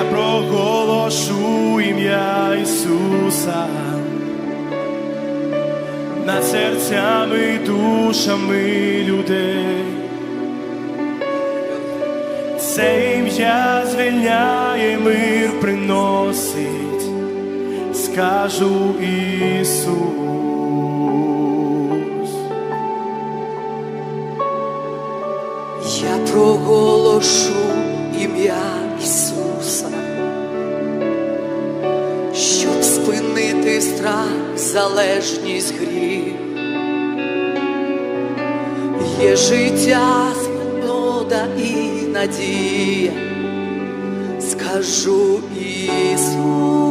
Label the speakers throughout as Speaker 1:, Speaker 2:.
Speaker 1: я проголошу ім'я Ісуса над серцями, душами людей. Це ім'я звільняє мир приносить, скажу Ісус.
Speaker 2: Я проголошу ім'я Ісуса, щоб спинити страх, залежність гріх. Є життя, свобода і надія, скажу Ісус.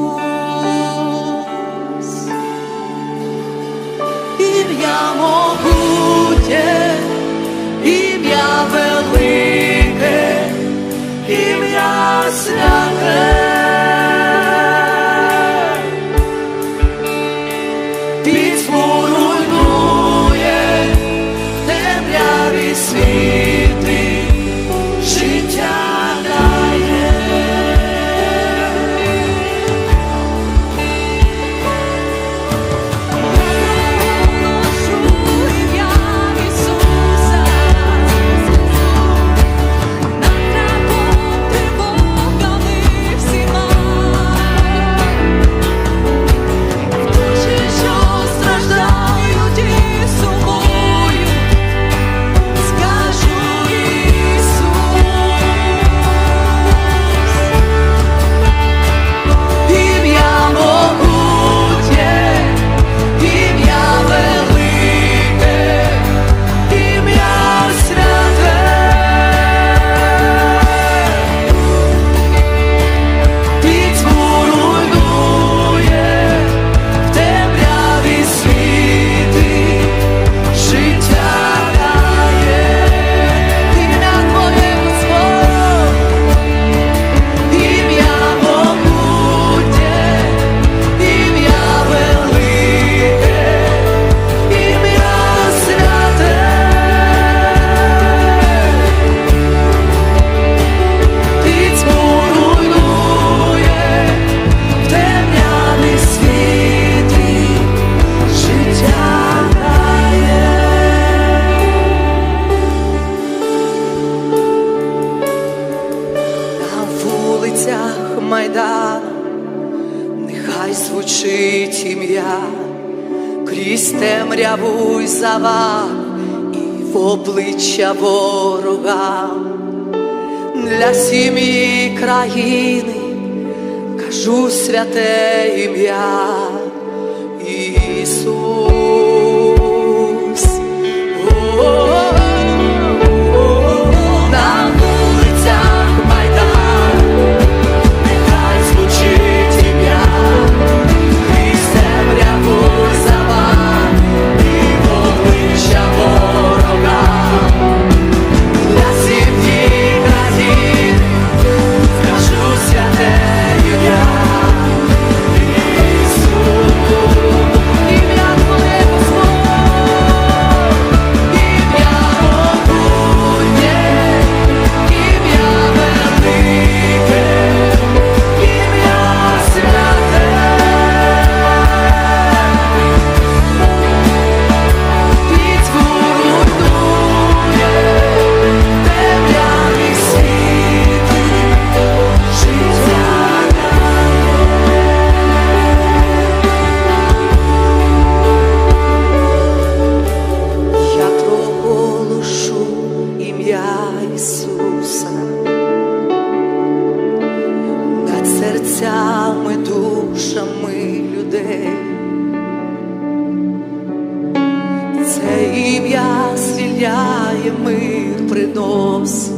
Speaker 2: Крізь темряву й завал і в обличчя ворога. Для сім'ї країни кажу святе ім'я серцями, душами людей. Це ім'я звільняє мир приносить,